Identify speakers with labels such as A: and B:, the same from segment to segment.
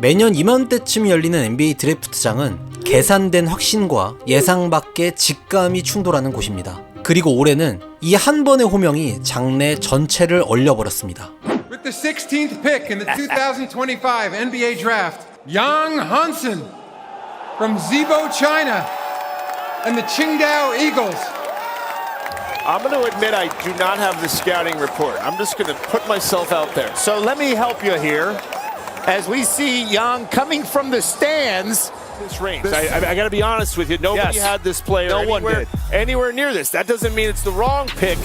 A: 매년 이맘때쯤 열리는 NBA 드래프트장은 계산된 확신과 예상 밖의 직감이 충돌하는 곳입니다. 그리고 올해는 이 한 번의 호명이 장래 전체를 얼려버렸습니다.
B: With the 16th pick in the 2025 NBA Draft, Yang Hansen from Zibo, China, and the Qingdao Eagles.
C: I'm going to admit I do not have the scouting report. I'm just going to put myself out there.
D: So let me help you here. As we see Young coming from the stands,
C: This range. I, I, I got to be honest with you. Nobody
D: Yes.
C: had this player
D: No one
C: anywhere,
D: did.
C: anywhere near this. That doesn't mean it's the wrong pick.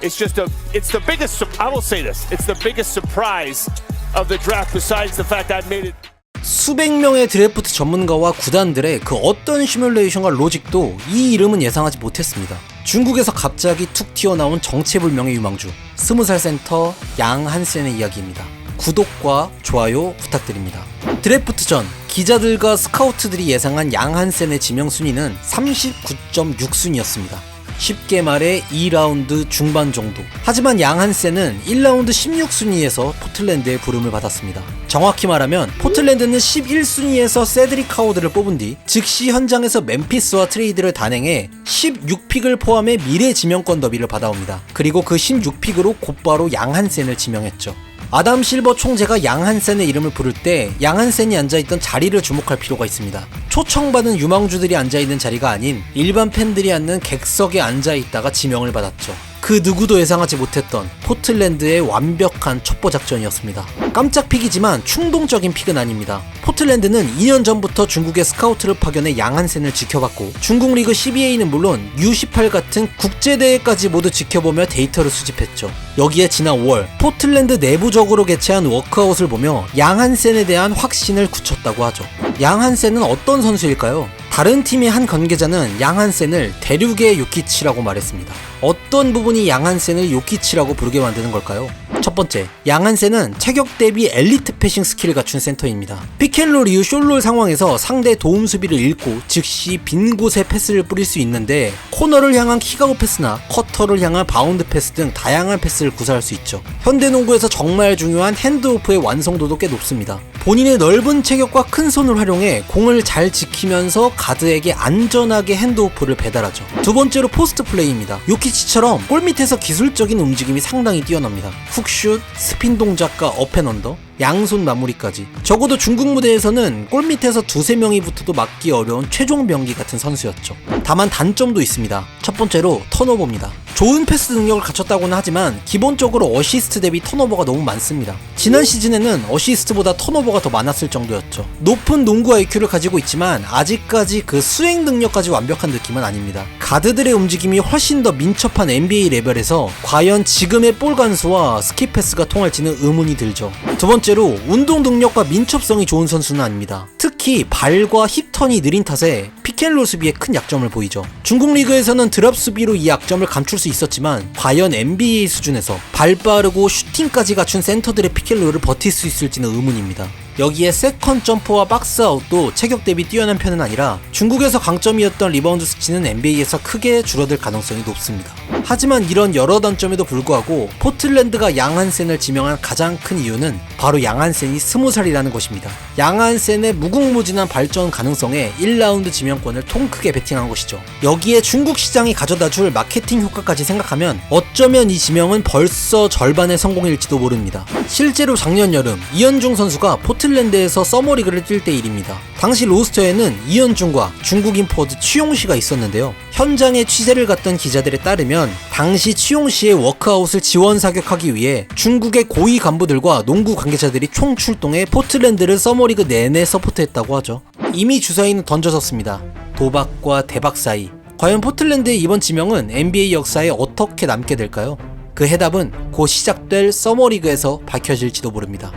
C: It's just a. It's the biggest. I will say this. It's the biggest surprise of the draft. Besides the fact I made it.
A: 수백 명의 드래프트 전문가와 구단들의 그 어떤 시뮬레이션과 로직도 이 이름은 예상하지 못했습니다. 중국에서 갑자기 툭 튀어나온 정체불명의 유망주, 스무 살 센터 양 한센의 이야기입니다. 구독과 좋아요 부탁드립니다. 드래프트 전 기자들과 스카우트들이 예상한 양 한센의 지명 순위는 39.6순위였습니다. 쉽게 말해 2라운드 중반 정도. 하지만 양 한센은 1라운드 16순위에서 포틀랜드의 부름을 받았습니다. 정확히 말하면 포틀랜드는 11순위에서 세드릭 카우드를 뽑은 뒤 즉시 현장에서 멤피스와 트레이드를 단행해 16픽을 포함해 미래 지명권 더비를 받아옵니다. 그리고 그 16픽으로 곧바로 양 한센을 지명했죠. 아담 실버 총재가 양한센의 이름을 부를 때 양한센이 앉아있던 자리를 주목할 필요가 있습니다. 초청받은 유망주들이 앉아있는 자리가 아닌 일반 팬들이 앉는 객석에 앉아있다가 지명을 받았죠. 그 누구도 예상하지 못했던 포틀랜드의 완벽한 첩보 작전이었습니다. 깜짝 픽이지만 충동적인 픽은 아닙니다. 포틀랜드는 2년 전부터 중국의 스카우트를 파견해 양한센을 지켜봤고 중국 리그 12A는 물론 U18 같은 국제대회까지 모두 지켜보며 데이터를 수집했죠. 여기에 지난 5월 포틀랜드 내부적으로 개최한 워크아웃을 보며 양한센에 대한 확신을 굳혔다고 하죠. 양한센은 어떤 선수일까요? 다른 팀의 한 관계자는 양한센을 대륙의 요키치라고 말했습니다. 어떤 부분이 양한센을 요키치라고 부르게 만드는 걸까요? 첫 번째, 양한센은 체격 대비 엘리트 패싱 스킬을 갖춘 센터입니다. 피켄롤 이후 숄롤 상황에서 상대 도움 수비를 잃고 즉시 빈 곳에 패스를 뿌릴 수 있는데 코너를 향한 킥아웃 패스나 커터를 향한 바운드 패스 등 다양한 패스를 구사할 수 있죠. 현대농구에서 정말 중요한 핸드오프의 완성도도 꽤 높습니다. 본인의 넓은 체격과 큰 손을 활용해 공을 잘 지키면서 가드에게 안전하게 핸드오프를 배달하죠. 두 번째로 포스트 플레이입니다. 요키치처럼 골 밑에서 기술적인 움직임이 상당히 뛰어납니다. 훅슛, 스핀 동작과 업앤언더, 양손 마무리까지. 적어도 중국 무대에서는 골 밑에서 두세 명이 붙어도 막기 어려운 최종 병기 같은 선수였죠. 다만 단점도 있습니다. 첫 번째로 턴오버입니다. 좋은 패스 능력을 갖췄다고는 하지만 기본적으로 어시스트 대비 턴오버가 너무 많습니다. 지난 시즌에는 어시스트보다 턴오버가 더 많았을 정도였죠. 높은 농구 IQ를 가지고 있지만 아직까지 그 수행 능력까지 완벽한 느낌은 아닙니다. 가드들의 움직임이 훨씬 더 민첩한 NBA 레벨에서 과연 지금의 볼 간수와 스킵 패스가 통할지는 의문이 들죠. 두 번째로 운동 능력과 민첩성이 좋은 선수는 아닙니다. 특히 발과 힙 턴이 느린 탓에 피켄롤 수비에 큰 약점을 보이죠. 중국 리그에서는 드랍 수비로 이 약점을 감출 수 있었지만 과연 NBA 수준에서 발 빠르고 슈팅까지 갖춘 센터들의 피켄 롤을 버틸 수 있을지는 의문입니다. 여기에 세컨 점퍼와 박스 아웃도 체격 대비 뛰어난 편은 아니라 중국에서 강점이었던 리바운드 수치는 NBA에서 크게 줄어들 가능성이 높습니다. 하지만 이런 여러 단점에도 불구하고 포틀랜드가 양한센을 지명한 가장 큰 이유는 바로 양한센이 스무 살이라는 것입니다. 양한센의 무궁무진한 발전 가능성에 1라운드 지명권을 통 크게 베팅한 것이죠. 여기에 중국 시장이 가져다 줄 마케팅 효과까지 생각하면 어쩌면 이 지명은 벌써 절반의 성공일지도 모릅니다. 실제로 작년 여름 이현중 선수가 포틀 랜드에서 서머리그를 뛸 때 일입니다. 당시 로스터에는 이현중과 중국인 포드 추용씨가 있었는데요. 현장에 취재를 갔던 기자들에 따르면 당시 추용씨의 워크아웃을 지원 사격하기 위해 중국의 고위 간부들과 농구 관계자들이 총 출동해 포틀랜드를 서머리그 내내 서포트했다고 하죠. 이미 주사위는 던져졌습니다. 도박과 대박 사이. 과연 포틀랜드의 이번 지명은 NBA 역사에 어떻게 남게 될까요? 그 해답은 곧 시작될 서머리그에서 밝혀질지도 모릅니다.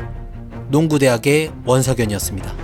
A: 농구대학의 원석연이었습니다.